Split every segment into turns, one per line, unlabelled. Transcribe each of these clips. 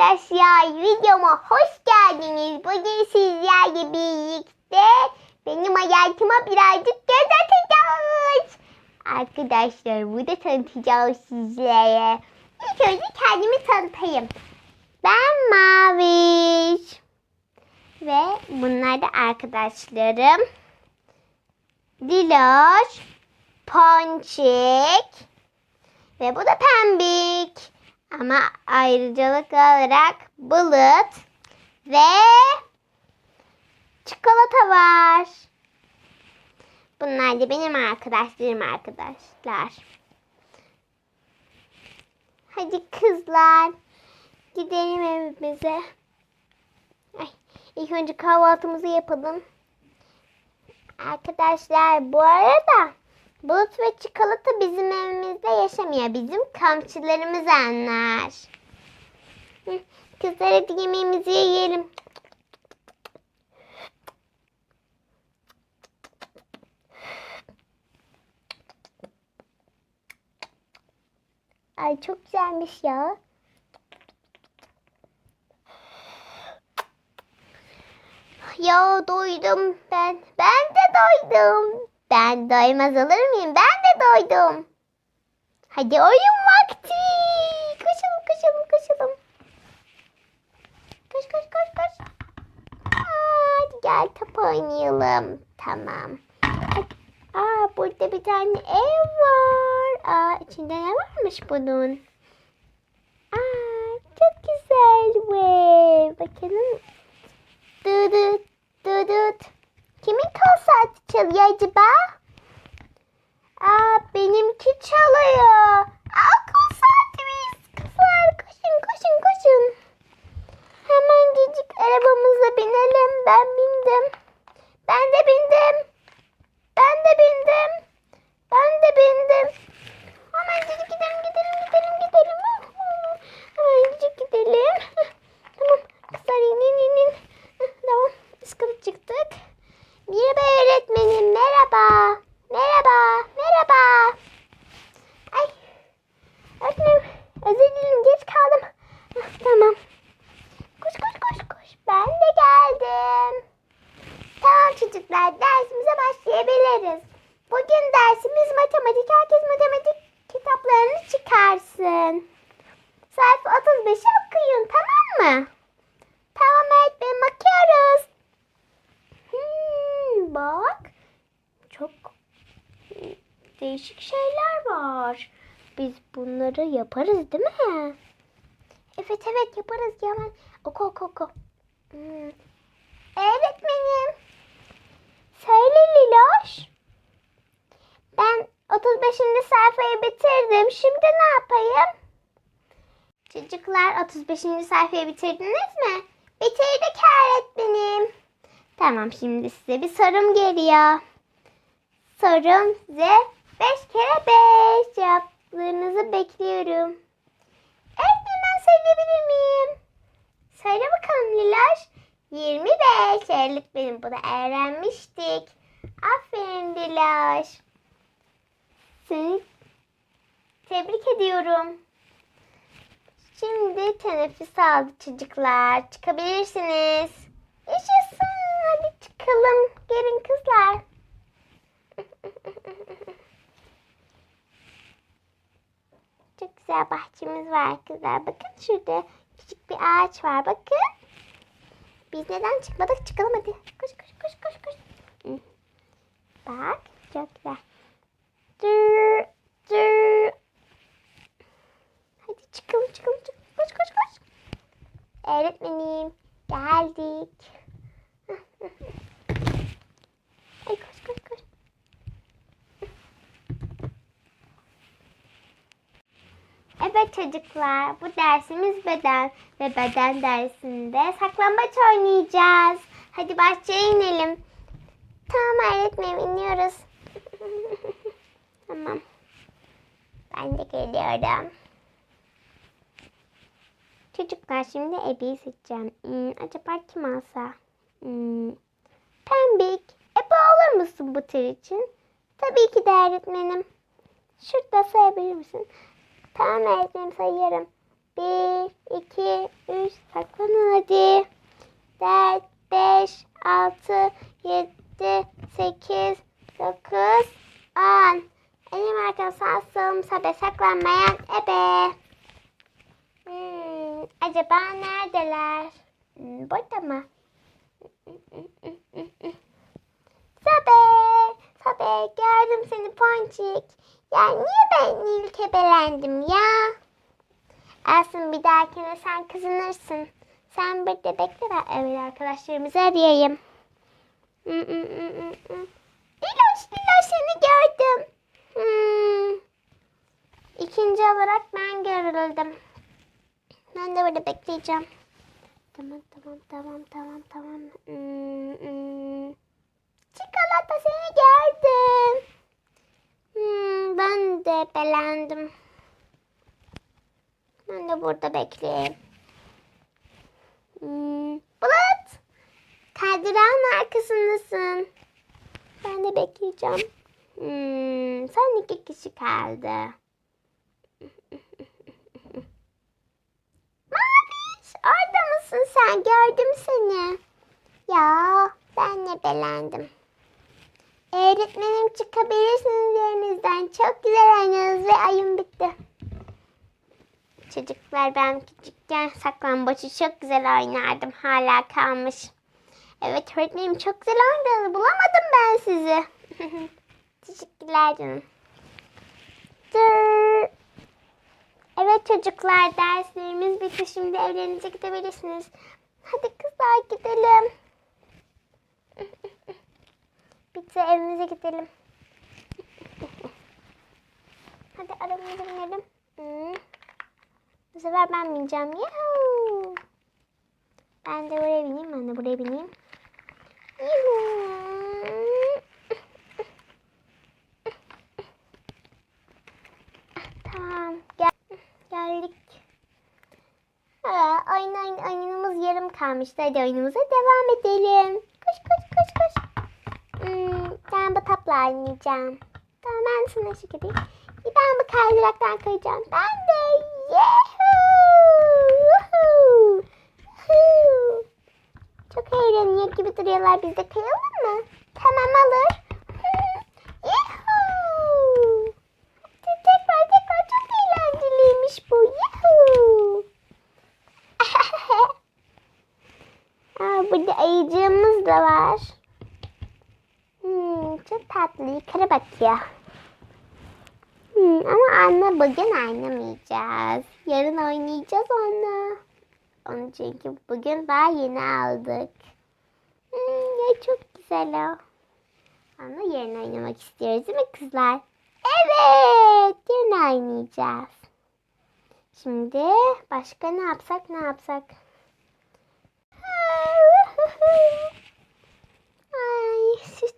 arkadaşlar videoma hoş geldiniz. Bugün sizlerle birlikte benim hayatıma birazcık göz atacağız. Arkadaşlar burada tanıtacağız sizlere. İlk önce kendimi tanıtayım. Ben Maviş. Ve bunlar da arkadaşlarım. Diloş, Ponçik ve bu da Pembik. Ama ayrıcalık olarak bulut ve çikolata var. Bunlar da benim arkadaşlarım arkadaşlar. Hadi kızlar gidelim evimize. Ay, ilk önce kahvaltımızı yapalım. Arkadaşlar bu arada Bulut ve çikolata bizim evimizde yaşamıyor. Bizim komşularımız anlar. Kızlar hadi yemeğimizi yiyelim. Ay çok güzelmiş ya. Ya doydum ben. Ben de doydum. Ben doymaz olur muyum? Ben de doydum. Hadi oyun vakti. Koşalım koşalım koşalım. Koş koş koş koş. Hadi gel top oynayalım. Tamam. Hadi. Aa burada bir tane ev var. Aa içinde ne varmış bunun? Aa çok güzel bu ev. Bakalım. Çalıyor acaba? Aa benimki çalıyor. Aa kol saatimiz. Kızlar koşun koşun koşun. Hemen cicik arabamıza binelim. Ben bindim. Ben de bindim. Ben de bindim. Ben de bindim. Hemen gidelim gidelim gidelim gidelim. Hemen cicik gidelim. Tamam kızlar inin inin. Tamam sıkıntı çıktık. Merhaba öğretmenim. Merhaba. Merhaba. Merhaba. Ay. Öğretmenim. Özür dilerim. Geç kaldım. Hah, tamam. Koş koş koş koş. Ben de geldim. Tamam çocuklar. Dersimize başlayabiliriz. Bugün dersimiz matematik. Herkes matematik kitaplarını çıkarsın. Sayfa 35'i okuyun. Tamam mı? Tamam öğretmenim. Bakıyoruz. Hmm, bak. Çok değişik şeyler var. Biz bunları yaparız değil mi? Evet evet yaparız Yaman. Oku oku oku. Hmm. Öğretmenim. Söyle Liloş. Ben 35. sayfayı bitirdim. Şimdi ne yapayım? Çocuklar 35. sayfayı bitirdiniz mi? Bitirdik öğretmenim. Tamam şimdi size bir sorum geliyor. Sorum size 5 kere 5 cevaplarınızı bekliyorum. Öğretmenim söyleyebilir miyim? Söyle bakalım Liloş. 25 öğretmenim bunu öğrenmiştik. Aferin Liloş. Seni tebrik ediyorum. Şimdi teneffüs aldı çocuklar. Çıkabilirsiniz. Yaşasın. Hadi çıkalım. Gelin kızlar. Çok güzel bahçemiz var kızlar. Bakın şurada küçük bir ağaç var. Bakın. Biz neden çıkmadık? Çıkalım hadi. Koş koş koş koş koş. Bak çok güzel. Dur, dur. Hadi çıkalım çıkalım çıkalım. Koş koş koş. Öğretmenim geldik. Ay koş koş koş. Evet çocuklar bu dersimiz beden ve beden dersinde saklambaç oynayacağız. Hadi bahçeye inelim. Tamam öğretmenim iniyoruz. tamam. Ben de geliyorum. Çocuklar şimdi Ebe'yi seçeceğim. Hmm, acaba kim alsa? Hmm. Pembik. Ebe olur musun bu tür için? Tabii ki de öğretmenim. Şurada sayabilir misin? Tamam öğretmenim sayıyorum. Bir, iki, üç. Saklanın hadi. Dört, beş, altı, yedi, sekiz, dokuz, on. Elim arkam sağ solum sabe saklanmayan ebe. Hmm, acaba neredeler? Hmm, burada mı? Sabe gördüm seni Ponçik. Ya niye ben ilk ebelendim ya? Aslında bir dahakine sen kazanırsın. Sen burada bekle ben evet arkadaşlarımızı arayayım. Diloş, Diloş seni gördüm. Hmm. İkinci olarak ben görüldüm. Ben de burada bekleyeceğim. Tamam tamam tamam tamam tamam. Hmm, hmm. Seni gördüm. Hmm, ben de belendim. Ben de burada bekleyeyim. Hmm, Bulut. Kaydıran arkasındasın. Ben de bekleyeceğim. Hmm, son iki kişi kaldı. Maviş orada mısın sen? Gördüm seni. Ya ben de belendim. Öğretmenim çıkabilirsiniz yerinizden. Çok güzel oynadınız ve ayım bitti. Çocuklar ben küçükken saklambaçı çok güzel oynardım. Hala kalmış. Evet öğretmenim çok güzel oynadınız. Bulamadım ben sizi. Teşekkürler canım. Dur. Evet çocuklar derslerimiz bitti. Şimdi evlerinize gidebilirsiniz. Hadi kızlar gidelim. Bitti evimize gidelim. Hadi arabamıza binelim. Hmm. Bu sefer ben bineceğim. Yuhuu. Ben de buraya bineyim. Ben de buraya bineyim. Tamam. Gel. Geldik. Ha, oyun, oyun, oyunumuz yarım kalmıştı. Hadi oyunumuza devam edelim. Koş koş koş koş. Hmm, ben bu tapla oynayacağım. Tamam ben sana şu gibi. Ben bu kaydıraktan kayacağım. Ben de. Yuhuu! Çok eğleniyor gibi duruyorlar. Biz de kayalım mı? Tamam olur. Yuhuu! Te- Tekrar tekrar çok eğlenceliymiş bu. Yuhuu! Aa, burada ayıcığımız da var. Hmm, çok tatlı. Bakıyor. Hmm, ama anne bugün oynamayacağız. Yarın oynayacağız onunla. Onu çünkü bugün daha yeni aldık. Hmm, ya çok güzel o. Ama yarın oynamak istiyoruz değil mi kızlar? Evet, yarın oynayacağız. Şimdi başka ne yapsak ne yapsak?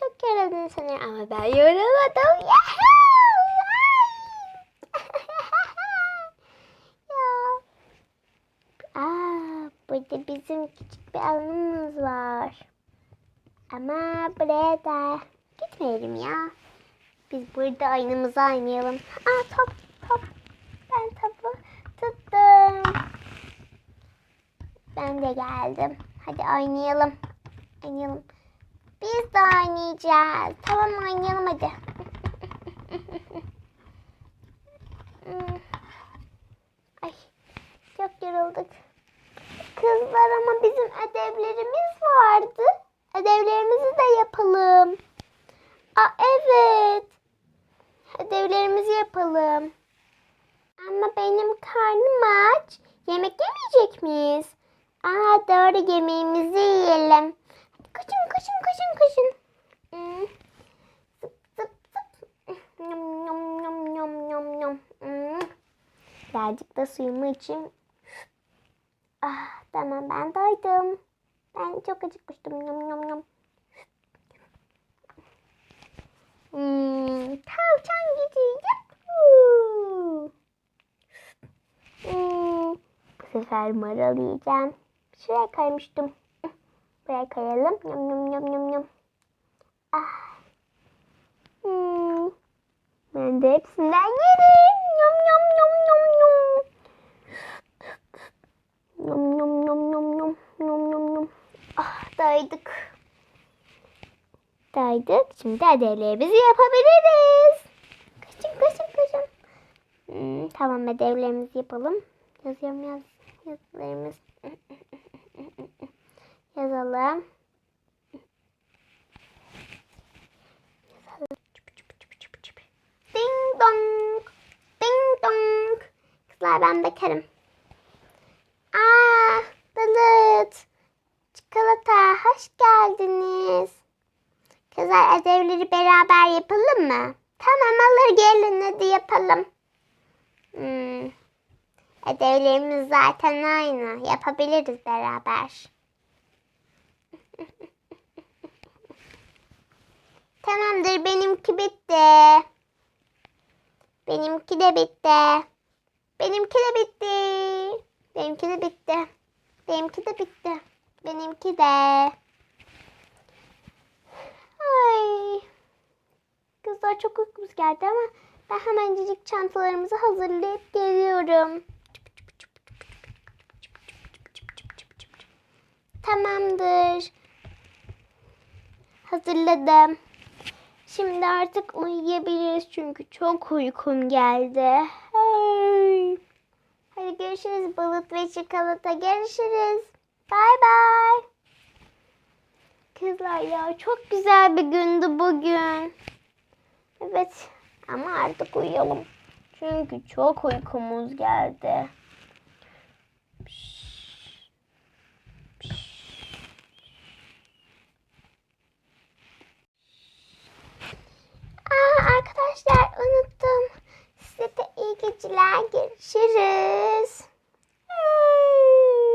Çok yoruldunuz sanırım ama ben yorulmadım. Ya. Aa, burada bizim küçük bir alanımız var. Ama buraya da gitmeyelim ya. Biz burada oyunumuzu oynayalım. Aa top top. Ben topu tuttum. Ben de geldim. Hadi oynayalım. Oynayalım. Biz de oynayacağız. Tamam oynayalım hadi. Ay çok yorulduk. Kızlar ama bizim ödevlerimiz vardı. Ödevlerimizi de yapalım. Aa evet. Ödevlerimizi yapalım. Ama benim karnım aç. Yemek yemeyecek miyiz? Aa doğru yemeğimizi yiyelim. Koşun koşun koşun koşun. Hmm. Zıp zıp zıp. Yum yum yum yum yum yum. Hmm. Birazcık da suyumu içeyim. Ah tamam ben doydum. Ben çok acıkmıştım. Yum yum yum. Hmm, tavşan. Yuhuu. Hmm, bu sefer marul yiyeceğim. Şuraya kaymıştım. Buraya kayalım. Yum yum yum yum yum. Ah. Hmm. Ben de hepsinden yerim. Yum yum yum yum yum. Nom nom nom nom nom nom nom nom. Ah daydık. Daydık. Şimdi ödevlerimizi yapabiliriz. Kaçın kaçın kaçın. Hmm, tamam ödevlerimizi yapalım. Yazıyorum yaz. Yazılarımız. Yazalım. Ding dong. Ding dong. Kızlar ben bekarım. Aa, Dalıt. Çikolata, hoş geldiniz. Kızlar ödevleri beraber yapalım mı? Tamam alır gelin hadi yapalım. Hmm. Ödevlerimiz zaten aynı. Yapabiliriz beraber. Tamamdır benimki bitti. Benimki de bitti. Benimki de bitti. Benimki de bitti. Benimki de bitti. Benimki de. Ay. Kızlar çok uykumuz geldi ama ben hemencik çantalarımızı hazırlayıp geliyorum. Tamamdır. Hazırladım. Şimdi artık uyuyabiliriz çünkü çok uykum geldi. Hey. Hadi görüşürüz balık ve çikolata. Görüşürüz. Bay bay. Kızlar ya çok güzel bir gündü bugün. Evet ama artık uyuyalım. Çünkü çok uykumuz geldi. Aa, arkadaşlar unuttum. Size de iyi geceler. Görüşürüz. Hmm.